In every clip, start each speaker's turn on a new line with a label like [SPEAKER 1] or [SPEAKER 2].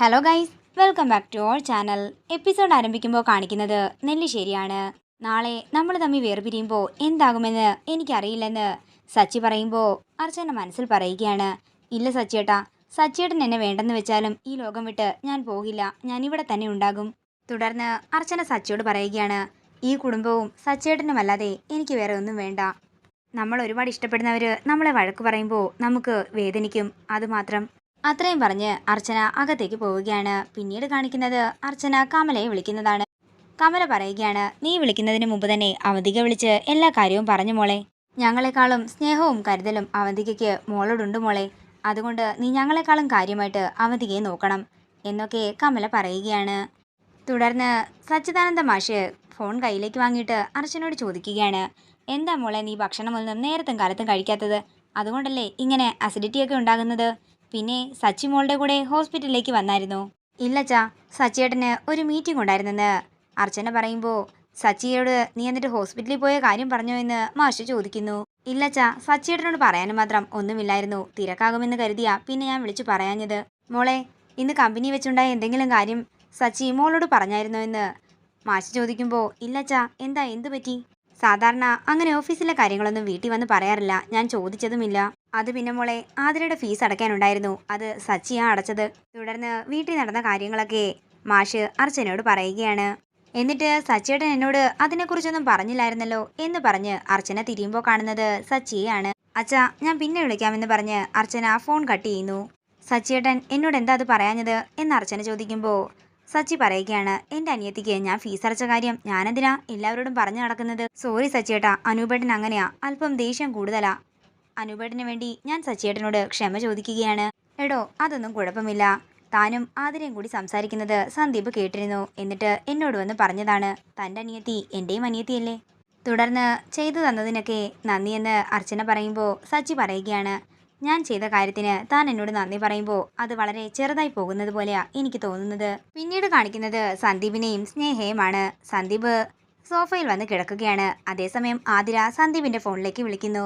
[SPEAKER 1] Hello guys welcome back to our channel episode ആരംഭിക്കുമ്പോൾ കാണിക്കുന്നത് നെല്ലിശ്ശേരിയാണ്. നാളെ നമ്മൾ തമ്മിൽ വേർപിരിയുമ്പോൾ എന്താകുമെന്ന് എനിക്കറിയില്ലെന്ന് സച്ചി പറയുമ്പോൾ അർച്ചന മനസ്സിൽ പറയുകയാണ്. ഇല്ല സച്ചിയേട്ടാ സച്ചിയേട്ടൻ എന്നെ വേണ്ടെന്ന് വെച്ചാലും ഈ ലോകം വിട്ട് ഞാൻ പോകില്ല. ഞാൻ ഇവിടെ തന്നെ ഉണ്ടാകും. തുടർന്ന് അർച്ചന സച്ചിയോട് പറയുകയാണ്. ഈ കുടുംബവും സച്ചേട്ടനുമല്ലാതെ എനിക്ക് വേറെ ഒന്നും വേണ്ട. നമ്മൾ ഒരുപാട് ഇഷ്ടപ്പെടുന്നവർ നമ്മളെ വഴക്ക് പറയുമ്പോൾ നമുക്ക് വേദനിക്കും. അതുമാത്രം അത്രയും പറഞ്ഞ് അർച്ചന അകത്തേക്ക് പോവുകയാണ്. പിന്നീട് കാണിക്കുന്നത് അർച്ചന കമലയെ വിളിക്കുന്നതാണ്. കമല പറയുകയാണ് നീ വിളിക്കുന്നതിന് മുമ്പ് തന്നെ അവന്തിക വിളിച്ച് എല്ലാ കാര്യവും പറഞ്ഞു മോളെ. ഞങ്ങളെക്കാളും സ്നേഹവും കരുതലും അവന്തികയ്ക്ക് മോളോടുണ്ട് മോളെ. അതുകൊണ്ട് നീ ഞങ്ങളെക്കാളും കാര്യമായിട്ട് അവന്തികയെ നോക്കണം എന്നൊക്കെ കമല പറയുകയാണ്. തുടർന്ന് സച്ചിദാനന്ദ മാഷ് ഫോൺ കയ്യിലേക്ക് വാങ്ങിയിട്ട് അർച്ചനോട് ചോദിക്കുകയാണ് എന്താ മോളെ നീ ഭക്ഷണമൊന്നും നേരത്തും കാലത്തും കഴിക്കാത്തത്? അതുകൊണ്ടല്ലേ ഇങ്ങനെ അസിഡിറ്റിയൊക്കെ ഉണ്ടാകുന്നത്? പിന്നെ സച്ചി മോളുടെ കൂടെ ഹോസ്പിറ്റലിലേക്ക് വന്നായിരുന്നു. ഇല്ല ഇല്ലച്ചാ സച്ചിയേട്ടന് ഒരു മീറ്റിംഗ് ഉണ്ടായിരുന്നെന്ന്. അർച്ചന പറയുമ്പോൾ സച്ചിയോട് നീ എന്നിട്ട് ഹോസ്പിറ്റലിൽ പോയ കാര്യം പറഞ്ഞോ എന്ന് മാഷ് ചോദിക്കുന്നു. ഇല്ല ഇല്ലച്ചാ സച്ചിയേട്ടനോട് പറയാനും മാത്രം ഒന്നുമില്ലായിരുന്നു. തിരക്കാകുമെന്ന് കരുതിയാ പിന്നെ ഞാൻ വിളിച്ചു പറയാഞ്ഞത്. മോളെ ഇന്ന് കമ്പനി വെച്ചുണ്ടായ എന്തെങ്കിലും കാര്യം സച്ചി മോളോട് പറഞ്ഞായിരുന്നോ എന്ന്? മാഷ് ചോദിക്കുമ്പോൾ ഇല്ല ഇല്ലച്ചാ എന്താ എന്തു പറ്റി സാധാരണ അങ്ങനെ ഓഫീസിലെ കാര്യങ്ങളൊന്നും വീട്ടിൽ വന്ന് പറയാറില്ല. ഞാൻ ചോദിച്ചതുമില്ല. അത് പിന്നെ മോളെ ആതിരയുടെ ഫീസ് അടയ്ക്കാനുണ്ടായിരുന്നു. അത് സച്ചിയാ അടച്ചത്. തുടർന്ന് വീട്ടിൽ നടന്ന കാര്യങ്ങളൊക്കെ മാഷ് അർച്ചനയോട് പറയുകയാണ്. എന്നിട്ട് സച്ചിയേട്ടൻ എന്നോട് അതിനെക്കുറിച്ചൊന്നും പറഞ്ഞില്ലായിരുന്നല്ലോ എന്ന് പറഞ്ഞ് അർച്ചന തിരിയുമ്പോൾ കാണുന്നത് സച്ചിയാണ് അച്ഛാ ഞാൻ പിന്നെ വിളിക്കാമെന്ന് പറഞ്ഞ് അർച്ചന ഫോൺ കട്ട് ചെയ്യുന്നു. സച്ചിയേട്ടൻ എന്നോട് എന്താ അത് പറയാഞ്ഞത്? എന്ന് അർച്ചന ചോദിക്കുമ്പോൾ സച്ചി പറയുകയാണ് എന്റെ അനിയത്തിക്ക് ഞാൻ ഫീസ് അടച്ച കാര്യം ഞാനെന്തിനാ എല്ലാവരോടും പറഞ്ഞു നടക്കുന്നത്? സോറി സച്ചിയേട്ടാ അനൂപേട്ടൻ അങ്ങനെയാ അല്പം ദേഷ്യം കൂടുതലാ. അനൂപേട്ടന് വേണ്ടി ഞാൻ സച്ചിയേട്ടനോട് ക്ഷമ ചോദിക്കുകയാണ്. എടോ അതൊന്നും കുഴപ്പമില്ല. താനും ആതിരയും കൂടി സംസാരിക്കുന്നത് സന്ദീപ് കേട്ടിരുന്നു. എന്നിട്ട് എന്നോട് വന്ന് പറഞ്ഞതാണ് തന്റെ അനിയത്തി എന്റെയും അനിയത്തിയല്ലേ? തുടർന്ന് ചെയ്തു തന്നതിനൊക്കെ നന്ദിയെന്ന് അർച്ചന പറയുമ്പോൾ സച്ചി പറയുകയാണ് ഞാൻ ചെയ്ത കാര്യത്തിന് താൻ എന്നോട് നന്ദി പറയുമ്പോൾ അത് വളരെ ചെറുതായി പോകുന്നത് പോലെയാ എനിക്ക് തോന്നുന്നത്. പിന്നീട് കാണിക്കുന്നത് സന്ദീപിനെയും സ്നേഹയുമാണ്. സന്ദീപ് സോഫയിൽ വന്ന് കിടക്കുകയാണ്. അതേസമയം ആതിര സന്ദീപിന്റെ ഫോണിലേക്ക് വിളിക്കുന്നു.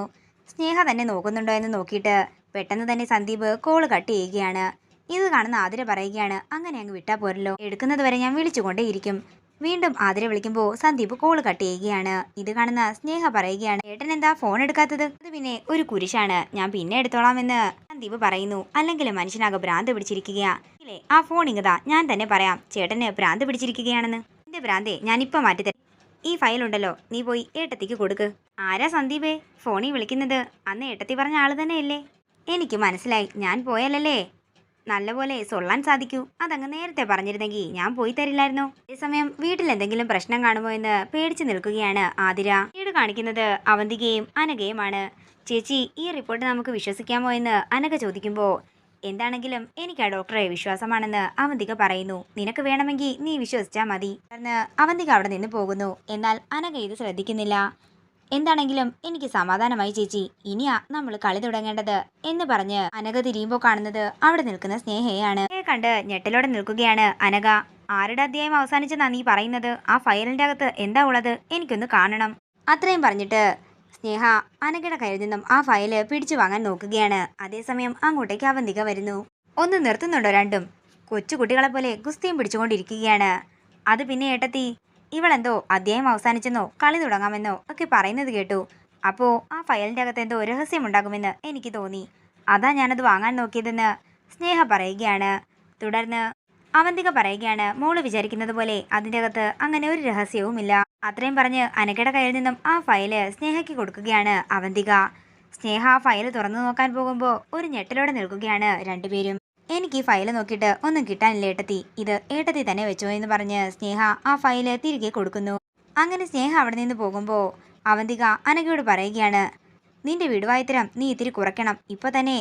[SPEAKER 1] സ്നേഹ തന്നെ നോക്കുന്നുണ്ടോ എന്ന് നോക്കിയിട്ട് പെട്ടെന്ന് തന്നെ സന്ദീപ് കോൾ കട്ട് ചെയ്യുകയാണ്. ഇത് കാണുന്ന ആതിര പറയുകയാണ് അങ്ങനെ അങ്ങ് വിട്ടാൽ പോരല്ലോ. എടുക്കുന്നത് വരെ ഞാൻ വിളിച്ചുകൊണ്ടേയിരിക്കും. വീണ്ടും ആതിരെ വിളിക്കുമ്പോൾ സന്ദീപ് കോൾ കട്ട് ചെയ്യുകയാണ്. ഇത് കാണുന്ന സ്നേഹ പറയുകയാണ് ഏട്ടൻ എന്താ ഫോൺ എടുക്കാത്തത്? അത് പിന്നെ ഒരു കുരിശാണ്. ഞാൻ പിന്നെ എടുത്തോളാമെന്ന്. സന്ദീപ് പറയുന്നു അല്ലെങ്കിൽ മനുഷ്യനാകെ ഭ്രാന്ത് പിടിച്ചിരിക്കുകയാ. ഇല്ലേ ആ ഫോൺ ഇങ്ങതാ ഞാൻ തന്നെ പറയാം ചേട്ടന് ഭ്രാന്ത് പിടിച്ചിരിക്കുകയാണെന്ന്. എന്റെ ഭ്രാന്തേ ഞാനിപ്പോ മാറ്റിത്തരാം ഈ ഫയൽ ഉണ്ടല്ലോ നീ പോയി ഏട്ടത്തിക്ക് കൊടുക്ക്. ആരാ സന്ദീപേ? ഫോണിൽ വിളിക്കുന്നത്? അന്ന് ഏട്ടത്തി പറഞ്ഞ ആൾ തന്നെയല്ലേ? എനിക്ക് മനസ്സിലായി. ഞാൻ പോയാലല്ലേ നല്ലപോലെ സൊള്ളാൻ സാധിക്കൂ. അതങ്ങ് നേരത്തെ പറഞ്ഞിരുന്നെങ്കിൽ ഞാൻ പോയി തരില്ലായിരുന്നു? അതേസമയം വീട്ടിൽ എന്തെങ്കിലും പ്രശ്നം കാണുമോ എന്ന് പേടിച്ചു നിൽക്കുകയാണ് ആതിര. വീട് കാണിക്കുന്നത് അവന്തികയും അനഘയുമാണ്. ചേച്ചി ഈ റിപ്പോർട്ട് നമുക്ക് വിശ്വസിക്കാമോ എന്ന് അനക ചോദിക്കുമ്പോൾ എന്താണെങ്കിലും എനിക്ക് ആ ഡോക്ടറെ വിശ്വാസമാണെന്ന് അവന്തിക പറയുന്നു. നിനക്ക് വേണമെങ്കിൽ നീ വിശ്വസിച്ചാൽ മതി. എന്ന് അവന്തിക അവിടെ നിന്ന് പോകുന്നു. എന്നാൽ അനഘ ഇത് ശ്രദ്ധിക്കുന്നില്ല. എന്താണെങ്കിലും എനിക്ക് സമാധാനമായി ചേച്ചി. ഇനിയാ നമ്മൾ കളി തുടങ്ങേണ്ടത്. എന്ന് പറഞ്ഞ് അനഘ തിരിയുമ്പോൾ കാണുന്നത് അവിടെ നിൽക്കുന്ന സ്നേഹയാണ് സ്നേഹയെ കണ്ട് ഞെട്ടലോടെ നിൽക്കുകയാണ് അനഘ. ആരുടെ അധ്യായം അവസാനിച്ച നന്ദി പറയുന്നത്? ആ ഫയലിന്റെ അകത്ത് എന്താ ഉള്ളത്? എനിക്കൊന്ന് കാണണം. അത്രയും പറഞ്ഞിട്ട് സ്നേഹ അനഘയുടെ കയ്യിൽ നിന്നും ആ ഫയൽ പിടിച്ചു വാങ്ങാൻ നോക്കുകയാണ്. അതേസമയം അങ്ങോട്ടേക്ക് അവന്തിക വരുന്നു. ഒന്ന് നിർത്തുന്നുണ്ടോ രണ്ടും? കൊച്ചുകുട്ടികളെ പോലെ ഗുസ്തിയും പിടിച്ചുകൊണ്ടിരിക്കുകയാണ്. അത് പിന്നെ ഏട്ടത്തി ഇവളെന്തോ അധ്യായം അവസാനിച്ചെന്നോ കളി തുടങ്ങാമെന്നോ ഒക്കെ പറയുന്നത് കേട്ടു. അപ്പോ ആ ഫയലിന്റെ അകത്ത് എന്തോ രഹസ്യമുണ്ടാകുമെന്ന് എനിക്ക് തോന്നി. അതാ ഞാനത് വാങ്ങാൻ നോക്കിയതെന്ന് സ്നേഹ പറയുകയാണ്. തുടർന്ന് അവന്തിക പറയുകയാണ് മോൾ വിചാരിക്കുന്നത് പോലെ അതിന്റെ അകത്ത് അങ്ങനെ ഒരു രഹസ്യവുമില്ല. അത്രയും പറഞ്ഞ് അനക്കട കയ്യിൽ നിന്നും ആ ഫയൽ സ്നേഹയ്ക്ക് കൊടുക്കുകയാണ് അവന്തിക. സ്നേഹ ആ ഫയൽ തുറന്നു നോക്കാൻ പോകുമ്പോൾ ഒരു ഞെട്ടലോടെ നിൽക്കുകയാണ് രണ്ടുപേരും. എനിക്ക് ഈ ഫയൽ നോക്കിയിട്ട് ഒന്നും കിട്ടാനില്ല ഏട്ടത്തി. ഇത് ഏട്ടത്തി തന്നെ വെച്ചോ എന്ന് പറഞ്ഞ് സ്നേഹ ആ ഫയൽ തിരികെ കൊടുക്കുന്നു. അങ്ങനെ സ്നേഹ അവിടെ നിന്ന് പോകുമ്പോൾ അവന്തിക അനഘയോട് പറയുകയാണ് നിന്റെ വിടുവായത്തരം നീ ഇത്തിരി കുറയ്ക്കണം. ഇപ്പൊ തന്നെ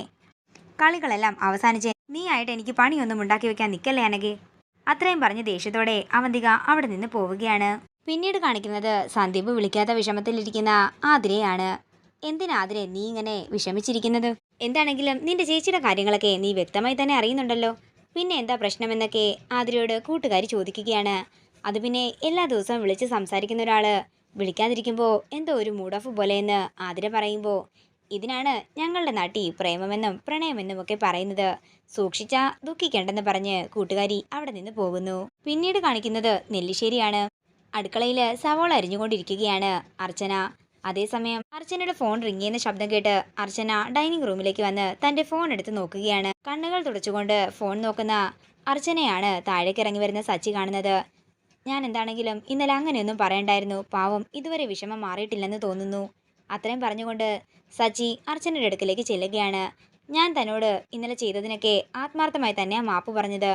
[SPEAKER 1] കളികളെല്ലാം അവസാനിച്ച്. നീ ആയിട്ട് എനിക്ക് പണിയൊന്നും ഉണ്ടാക്കി വെക്കാൻ നിൽക്കല്ലേ അനഘെ? അത്രയും പറഞ്ഞ് ദേഷ്യത്തോടെ അവന്തിക അവിടെ നിന്ന് പോവുകയാണ്. പിന്നീട് കാണിക്കുന്നത് സന്ദീപ് വിളിക്കാത്ത വിഷമത്തിലിരിക്കുന്ന ആതിരയാണ്. എന്തിനാതിരെ നീ ഇങ്ങനെ വിഷമിച്ചിരിക്കുന്നത്? എന്താണെങ്കിലും നിന്റെ ചേച്ചിയുടെ കാര്യങ്ങളൊക്കെ നീ വ്യക്തമായി തന്നെ അറിയുന്നുണ്ടല്ലോ. പിന്നെ എന്താ പ്രശ്നമെന്നൊക്കെ ആതിരയോട് കൂട്ടുകാരി ചോദിക്കുകയാണ്. അത് പിന്നെ എല്ലാ ദിവസവും വിളിച്ച് സംസാരിക്കുന്ന ഒരാൾ വിളിക്കാതിരിക്കുമ്പോൾ എന്തോ ഒരു മൂഡ് ഓഫ് പോലെയെന്ന് ആതിര പറയുമ്പോൾ ഇതിനാണ് ഞങ്ങളുടെ നാട്ടിൽ പ്രേമമെന്നും പ്രണയമെന്നും ഒക്കെ പറയുന്നത്. സൂക്ഷിച്ചാൽ ദുഃഖിക്കേണ്ടെന്ന് പറഞ്ഞ് കൂട്ടുകാരി അവിടെ നിന്ന് പോകുന്നു. പിന്നീട് കാണിക്കുന്നത് നെല്ലിശ്ശേരിയാണ്. അടുക്കളയിൽ സവോള അരിഞ്ഞുകൊണ്ടിരിക്കുകയാണ് അർച്ചന. അതേസമയം അർച്ചനയുടെ ഫോൺ റിംഗ് ചെയ്യുന്ന ശബ്ദം കേട്ട് അർച്ചന ഡൈനിങ് റൂമിലേക്ക് വന്ന് തന്റെ ഫോൺ എടുത്ത് നോക്കുകയാണ്. കണ്ണുകൾ തുടച്ചുകൊണ്ട് ഫോൺ നോക്കുന്ന അർച്ചനയാണ് താഴേക്ക് ഇറങ്ങി വരുന്ന സച്ചി കാണുന്നത്. ഞാൻ എന്താണെങ്കിലും ഇന്നലെ അങ്ങനെയൊന്നും പറയണ്ടായിരുന്നു. പാവം ഇതുവരെ വിഷമം മാറിയിട്ടില്ലെന്ന് തോന്നുന്നു. അത്രയും പറഞ്ഞുകൊണ്ട് സച്ചി അർച്ചനയുടെ അടുക്കിലേക്ക് ചെല്ലുകയാണ്. ഞാൻ തന്നോട് ഇന്നലെ ചെയ്തതിനൊക്കെ ആത്മാർത്ഥമായി തന്നെയാണ് മാപ്പ് പറഞ്ഞത്.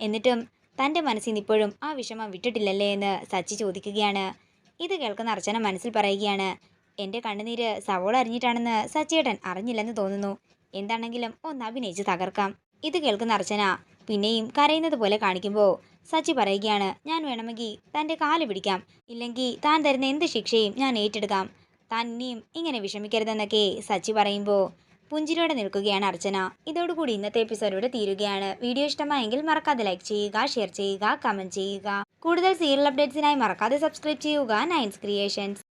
[SPEAKER 1] എന്നിട്ടും തന്റെ മനസ്സിൽ നിന്ന് ഇപ്പോഴും ആ വിഷമം വിട്ടിട്ടില്ലല്ലേ? എന്ന് സച്ചി ചോദിക്കുകയാണ്. ഇത് കേൾക്കുന്ന അർച്ചന മനസ്സിൽ പറയുകയാണ് എന്റെ കണ്ണുനീര് സവോള അറിഞ്ഞിട്ടാണെന്ന് സച്ചേട്ടൻ അറിഞ്ഞില്ലെന്ന് തോന്നുന്നു. എന്താണെങ്കിലും ഒന്ന് അഭിനയിച്ച് തകർക്കാം. ഇത് കേൾക്കുന്ന അർച്ചന പിന്നെയും കരയുന്നത് പോലെ കാണിക്കുമ്പോൾ സച്ചി പറയുകയാണ് ഞാൻ വേണമെങ്കിൽ തന്റെ കാൽ പിടിക്കാം. ഇല്ലെങ്കിൽ താൻ തരുന്ന എന്ത് ശിക്ഷയും ഞാൻ ഏറ്റെടുക്കാം. താൻ ഇനിയും ഇങ്ങനെ വിഷമിക്കരുതെന്നൊക്കെ സച്ചി പറയുമ്പോൾ പുഞ്ചിരിയോടെ നിൽക്കുകയാണ് അർച്ചന. ഇതോടുകൂടി ഇന്നത്തെ എപ്പിസോഡ് ഇവിടെ തീരുകയാണ്. വീഡിയോ ഇഷ്ടമായെങ്കിൽ മറക്കാതെ ലൈക്ക് ചെയ്യുക ഷെയർ ചെയ്യുക കമന്റ് ചെയ്യുക. കൂടുതൽ സീരിയൽ അപ്ഡേറ്റ്സിനായി മറക്കാതെ സബ്സ്ക്രൈബ് ചെയ്യുക നയൻസ് ക്രിയേഷൻസ്